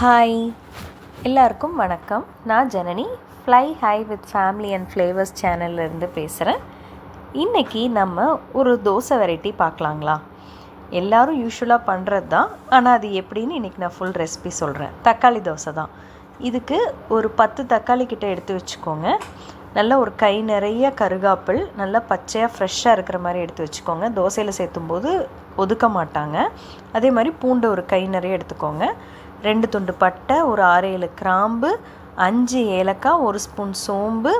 Hi எல்லாருக்கும் வணக்கம். நான் Janani. Fly high with family and flavours சேனல்லேருந்து பேசுகிறேன் இன்றைக்கி நம்ம ஒரு தோசை வெரைட்டி பார்க்கலாங்களா? எல்லோரும் யூஸ்வலாக பண்ணுறது தான். ஆனால் அது எப்படின்னு இன்றைக்கி நான் ஃபுல் ரெசிபி சொல்கிறேன் தக்காளி தோசை தான். இதுக்கு ஒரு பத்து தக்காளி கிட்ட எடுத்து வச்சுக்கோங்க. நல்ல ஒரு கை நிறைய கருகாப்பிள் நல்லா பச்சையாக ஃப்ரெஷ்ஷாக இருக்கிற மாதிரி எடுத்து வச்சுக்கோங்க. தோசையில் சேர்த்தும் போது ஒதுக்க மாட்டாங்க. அதே மாதிரி பூண்டு ஒரு கை நிறைய எடுத்துக்கோங்க. ரெண்டு துண்டு பட்டை ஒரு ஆறு ஏழு கிராம்பு அஞ்சு ஏலக்காய் ஒரு ஸ்பூன் சோம்பு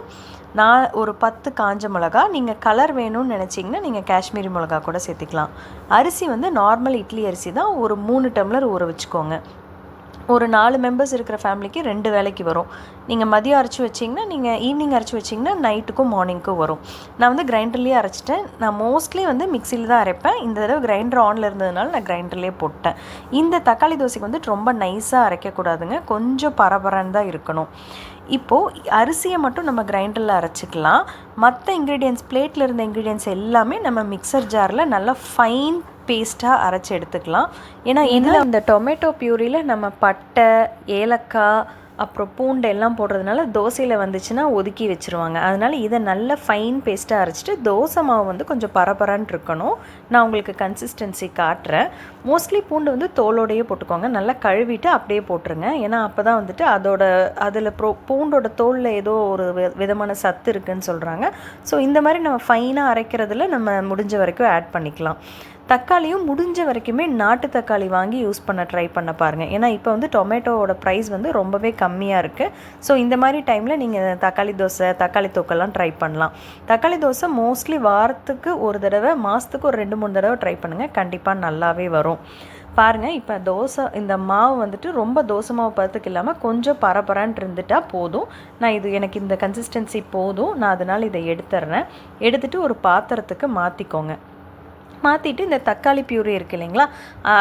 நான் ஒரு பத்து காஞ்ச மிளகா. நீங்கள் கலர் வேணும்னு நினச்சிங்கன்னா நீங்கள் காஷ்மீரி மிளகா கூட சேர்த்திக்கலாம். அரிசி வந்து நார்மல் இட்லி அரிசி தான். ஒரு மூணு டம்ளர் ஊற வச்சுக்கோங்க. ஒரு நாலு மெம்பர்ஸ் இருக்கிற ஃபேமிலிக்கு ரெண்டு வேலைக்கு வரும். நீங்கள் மதியம் அரைச்சி வச்சிங்கன்னா நீங்கள் ஈவினிங் அரைச்சி வச்சிங்கன்னா நைட்டுக்கும் மார்னிங்க்கும் வரும். நான் வந்து கிரைண்டர்லேயே அரைச்சிட்டேன். நான் மோஸ்ட்லி வந்து மிக்சியில் தான் அரைப்பேன். இந்த தடவை கிரைண்டர் ஆனில் இருந்ததுனால நான் கிரைண்டர்லேயே போட்டேன். இந்த தக்காளி தோசைக்கு வந்துட்டு ரொம்ப நைஸாக அரைக்கக்கூடாதுங்க. கொஞ்சம் பரபரன்னு தான் இருக்கணும். இப்போது அரிசியை மட்டும் நம்ம கிரைண்டரில் அரைச்சிக்கலாம். மற்ற இன்க்ரீடியன்ஸ் பிளேட்டில் இருந்த இன்க்ரீடியன்ஸ் எல்லாமே நம்ம மிக்சர் ஜாரில் நல்லா ஃபைன் பேஸ்ட்டாக அரைச்சி எடுத்துக்கலாம். ஏன்னா இதில் இந்த டொமேட்டோ பியூரியில் நம்ம பட்டை ஏலக்காய் அப்புறம் பூண்டு எல்லாம் போடுறதுனால தோசையில் வந்துச்சுன்னா ஒதுக்கி வச்சுருவாங்க. அதனால் இதை நல்ல ஃபைன் பேஸ்ட்டாக அரைச்சிட்டு தோசை மாவு வந்து கொஞ்சம் பரபரன்னு இருக்கணும். நான் உங்களுக்கு கன்சிஸ்டன்சி காட்டுறேன். மோஸ்ட்லி பூண்டு வந்து தோலோடையே போட்டுக்கோங்க. நல்லா கழுவிட்டு அப்படியே போட்டுருங்க. ஏன்னா அப்போ தான் வந்துட்டு அதோட அதில் ப்ரோ பூண்டோட தோலில் ஏதோ ஒரு வி- விதமான சத்து இருக்குன்னு சொல்கிறாங்க ஸோ இந்த மாதிரி நம்ம ஃபைனாக அரைக்கிறதுல நம்ம முடிஞ்ச வரைக்கும் ஆட் பண்ணிக்கலாம். தக்காளியும் முடிஞ்ச வரைக்குமே நாட்டு தக்காளி வாங்கி யூஸ் பண்ண ட்ரை பண்ண பாருங்கள் ஏன்னா இப்போ வந்து டொமேட்டோவோட ப்ரைஸ் வந்து ரொம்பவே கம்மியாக இருக்குது ஸோ இந்த மாதிரி டைமில் நீங்கள் தக்காளி தோசை தக்காளி தொக்கெல்லாம் ட்ரை பண்ணலாம். தக்காளி தோசை மோஸ்ட்லி வாரத்துக்கு ஒரு தடவை மாதத்துக்கு ஒரு ரெண்டு மூணு தடவை ட்ரை பண்ணுங்கள் கண்டிப்பாக நல்லாவே வரும். பாருங்கள் இப்போ தோசை இந்த மாவு வந்துட்டு ரொம்ப தோசை மாவு பதத்துக்கு இல்லாமல் கொஞ்சம் பரபரன்னு இருந்துட்டால் போதும். நான் இது எனக்கு இந்த கன்சிஸ்டன்சி போதும். நான் அதனால் இதை எடுத்துடுறேன் எடுத்துகிட்டு ஒரு பாத்திரத்துக்கு மாற்றிக்கோங்க மாற்றிட்டு இந்த தக்காளி பியூரி இருக்கு இல்லைங்களா?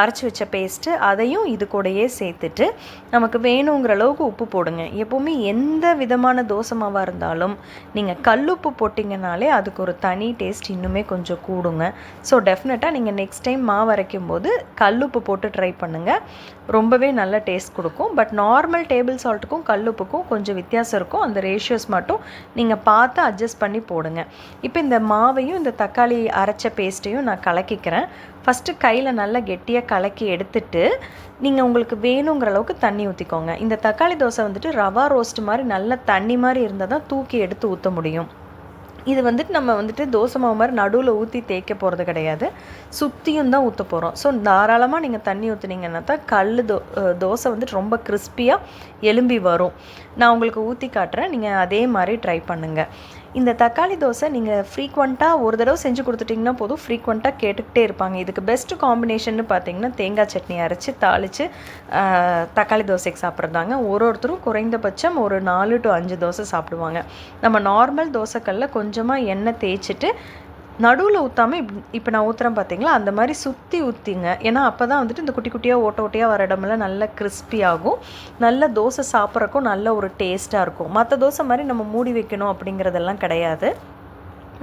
அரைச்சி வச்ச பேஸ்ட்டு அதையும் இது கூடயே சேர்த்துட்டு நமக்கு வேணுங்கிற அளவுக்கு உப்பு போடுங்க. எப்போவுமே எந்த விதமான தோசை மாவாக இருந்தாலும் நீங்கள் கல்லுப்பு போட்டிங்கனாலே அதுக்கு ஒரு தனி டேஸ்ட் இன்னுமே கொஞ்சம் கூடுங்க. ஸோ டெஃபினட்டாக நீங்கள் நெக்ஸ்ட் டைம் மாவு அரைக்கும் போது கல்லுப்பு போட்டு ட்ரை பண்ணுங்கள் ரொம்பவே நல்ல டேஸ்ட் கொடுக்கும். பட் நார்மல் டேபிள் சால்ட்டுக்கும் கல்லுப்புக்கும் கொஞ்சம் வித்தியாசம் இருக்கும். அந்த ரேஷியோஸ் மட்டும் நீங்கள் பார்த்து அட்ஜஸ்ட் பண்ணி போடுங்க. இப்போ இந்த மாவையும் இந்த தக்காளி அரைச்ச பேஸ்ட்டையும் நான் கலக்கிக்கிறேன். ஃபஸ்ட்டு கையில் நல்லா கெட்டியாக கலக்கி எடுத்துட்டு நீங்கள் உங்களுக்கு வேணுங்கிற அளவுக்கு தண்ணி ஊற்றிக்கோங்க இந்த தக்காளி தோசை வந்துட்டு ரவா ரோஸ்ட் மாதிரி நல்ல தண்ணி மாதிரி இருந்தால் தான் தூக்கி எடுத்து ஊற்ற முடியும். இது வந்துட்டு நம்ம வந்துட்டு தோசை மாவு மாதிரி நடுவில் ஊற்றி தேய்க்க போகிறது கிடையாது. சுற்றியும் தான் ஊற்ற போகிறோம் ஸோ தாராளமாக நீங்கள் தண்ணி ஊற்றுனீங்கன்னா தான் கல் தோ தோசை வந்துட்டு ரொம்ப கிறிஸ்பியாக எலும்பி வரும். நான் உங்களுக்கு ஊற்றி காட்டுறேன். நீங்கள் அதே மாதிரி ட்ரை பண்ணுங்கள் இந்த தக்காளி தோசை நீங்கள் ஃப்ரீக்வெண்ட்டாக ஒரு தடவை செஞ்சு கொடுத்துட்டிங்கன்னா போதும். ஃப்ரீக்வெண்ட்டாக கேட்டுக்கிட்டே இருப்பாங்க. இதுக்கு பெஸ்ட் காம்பினேஷன் பார்த்தீங்கன்னா தேங்காய் சட்னி அரைச்சி தாளித்து தக்காளி தோசைக்கு சாப்பிட்றதாங்க. ஒரு ஒருத்தரும் குறைந்தபட்சம் ஒரு நாலு டு அஞ்சு தோசை சாப்பிடுவாங்க. நம்ம நார்மல் தோசைக்கல்ல கொஞ்சமாக எண்ணெய் தேய்ச்சிட்டு நடுவில் ஊற்றாம இப் இப்போ நான் ஊற்றுறேன் பார்த்தீங்களா அந்த மாதிரி சுற்றி ஊற்றிங்க ஏன்னா அப்போ தான் வந்துட்டு இந்த குட்டி குட்டியாக ஓட்ட ஓட்டையாக வர இடமெல்லாம் நல்ல கிறிஸ்பி ஆகும். நல்ல தோசை சாப்பிட்றக்கும் நல்ல ஒரு டேஸ்ட்டாக இருக்கும். மற்ற தோசை மாதிரி நம்ம மூடி வைக்கணும் அப்படிங்கிறதெல்லாம் கிடையாது.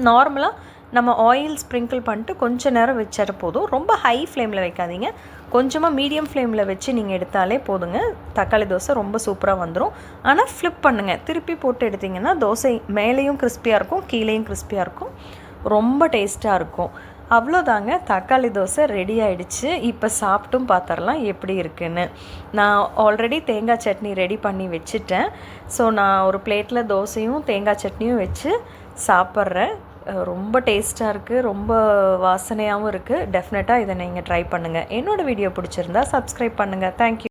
நார்மலாக நம்ம ஆயில் ஸ்ப்ரிங்கிள் பண்ணிட்டு கொஞ்ச நேரம் வச்சாரு போதும். ரொம்ப ஹை ஃப்ளேமில் வைக்காதீங்க. கொஞ்சமாக மீடியம் ஃப்ளேமில் வச்சு நீங்கள் எடுத்தாலே போதுங்க. தக்காளி தோசை ரொம்ப சூப்பராக வந்துடும் ஆனால் ஃப்ளிப் பண்ணுங்கள் திருப்பி போட்டு எடுத்திங்கன்னா தோசை மேலேயும் கிறிஸ்பியாக இருக்கும் கீழேயும் கிறிஸ்பியாக இருக்கும். ரொம்ப டேஸ்ட்டாக இருக்கும். அவ்வளோதாங்க. தக்காளி தோசை ரெடி ஆயிடுச்சு. இப்போ சாப்பிட்டும் பார்த்துடலாம் எப்படி இருக்குன்னு. நான் ஆல்ரெடி தேங்காய் சட்னி ரெடி பண்ணி வச்சுட்டேன். ஸோ நான் ஒரு பிளேட்டில் தோசையும் தேங்காய் சட்னியும் வச்சு சாப்பிட்றேன். ரொம்ப டேஸ்ட்டாக இருக்குது ரொம்ப வாசனையாகவும் இருக்குது டெஃபினட்டாக இதை நீங்கள் ட்ரை பண்ணுங்கள் என்னோடய வீடியோ பிடிச்சிருந்தா சப்ஸ்கிரைப் பண்ணுங்கள் தேங்க்யூ